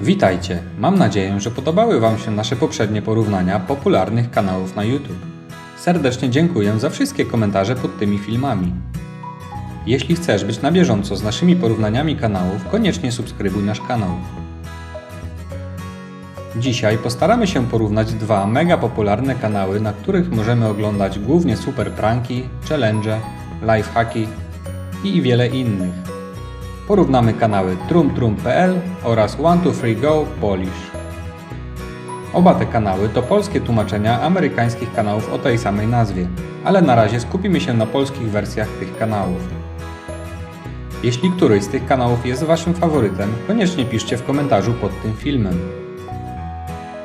Witajcie! Mam nadzieję, że podobały Wam się nasze poprzednie porównania popularnych kanałów na YouTube. Serdecznie dziękuję za wszystkie komentarze pod tymi filmami. Jeśli chcesz być na bieżąco z naszymi porównaniami kanałów, koniecznie subskrybuj nasz kanał. Dzisiaj postaramy się porównać dwa mega popularne kanały, na których możemy oglądać głównie super pranki, challenge, lifehacki i wiele innych. Porównamy kanały trumtrum.pl oraz 123go Polish. Oba te kanały to polskie tłumaczenia amerykańskich kanałów o tej samej nazwie, ale na razie skupimy się na polskich wersjach tych kanałów. Jeśli któryś z tych kanałów jest Waszym faworytem, koniecznie piszcie w komentarzu pod tym filmem.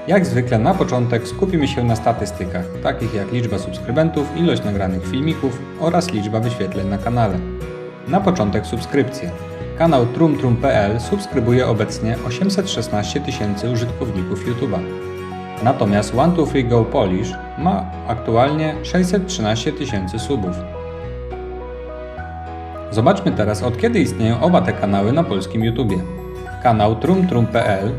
Jak zwykle na początek skupimy się na statystykach, takich jak liczba subskrybentów, ilość nagranych filmików oraz liczba wyświetleń na kanale. Na początek subskrypcje. Kanał trumtrum.pl subskrybuje obecnie 816 tysięcy użytkowników YouTube'a. Natomiast 123go Polish ma aktualnie 613 tysięcy subów. Zobaczmy teraz od kiedy istnieją oba te kanały na polskim YouTubie. Kanał trumtrum.pl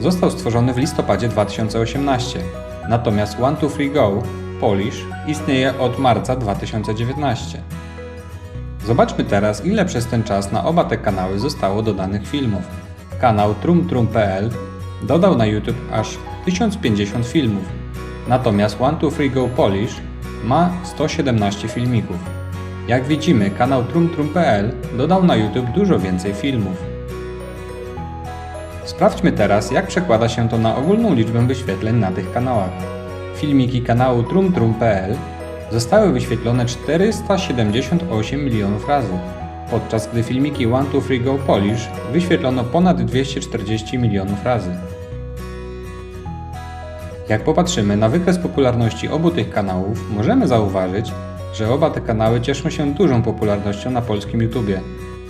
został stworzony w listopadzie 2018, natomiast 123go Polish istnieje od marca 2019. Zobaczmy teraz, ile przez ten czas na oba te kanały zostało dodanych filmów. Kanał trumtrum.pl dodał na YouTube aż 1050 filmów, natomiast 123go Polish ma 117 filmików. Jak widzimy, kanał trumtrum.pl dodał na YouTube dużo więcej filmów. Sprawdźmy teraz, jak przekłada się to na ogólną liczbę wyświetleń na tych kanałach. Filmiki kanału trumtrum.pl zostały wyświetlone 478 milionów razy, podczas gdy filmiki 123go Polish wyświetlono ponad 240 milionów razy. Jak popatrzymy na wykres popularności obu tych kanałów, możemy zauważyć, że oba te kanały cieszą się dużą popularnością na polskim YouTubie.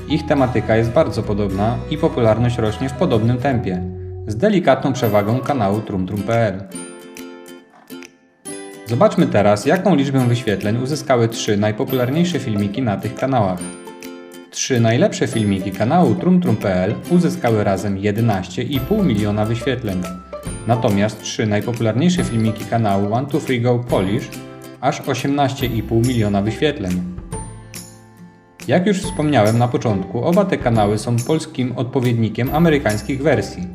Ich tematyka jest bardzo podobna i popularność rośnie w podobnym tempie, z delikatną przewagą kanału trumtrum.pl. Zobaczmy teraz, jaką liczbę wyświetleń uzyskały trzy najpopularniejsze filmiki na tych kanałach. Trzy najlepsze filmiki kanału trumtrum.pl uzyskały razem 11,5 miliona wyświetleń. Natomiast trzy najpopularniejsze filmiki kanału 123go Polish aż 18,5 miliona wyświetleń. Jak już wspomniałem na początku, oba te kanały są polskim odpowiednikiem amerykańskich wersji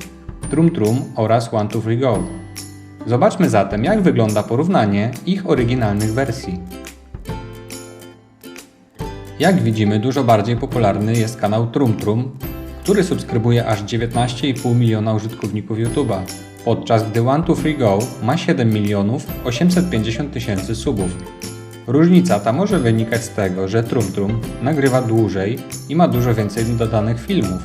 TrumTrum oraz 123go. Zobaczmy zatem, jak wygląda porównanie ich oryginalnych wersji. Jak widzimy, dużo bardziej popularny jest kanał TrumTrum, który subskrybuje aż 19,5 miliona użytkowników YouTube'a, podczas gdy 123go ma 7 milionów 850 tysięcy subów. Różnica ta może wynikać z tego, że TrumTrum nagrywa dłużej i ma dużo więcej dodanych filmów.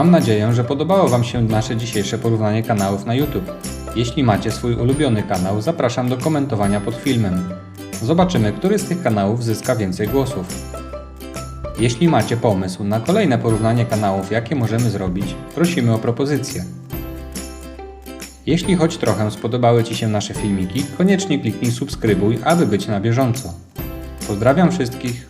Mam nadzieję, że podobało Wam się nasze dzisiejsze porównanie kanałów na YouTube. Jeśli macie swój ulubiony kanał, zapraszam do komentowania pod filmem. Zobaczymy, który z tych kanałów zyska więcej głosów. Jeśli macie pomysł na kolejne porównanie kanałów, jakie możemy zrobić, prosimy o propozycje. Jeśli choć trochę spodobały Ci się nasze filmiki, koniecznie kliknij subskrybuj, aby być na bieżąco. Pozdrawiam wszystkich,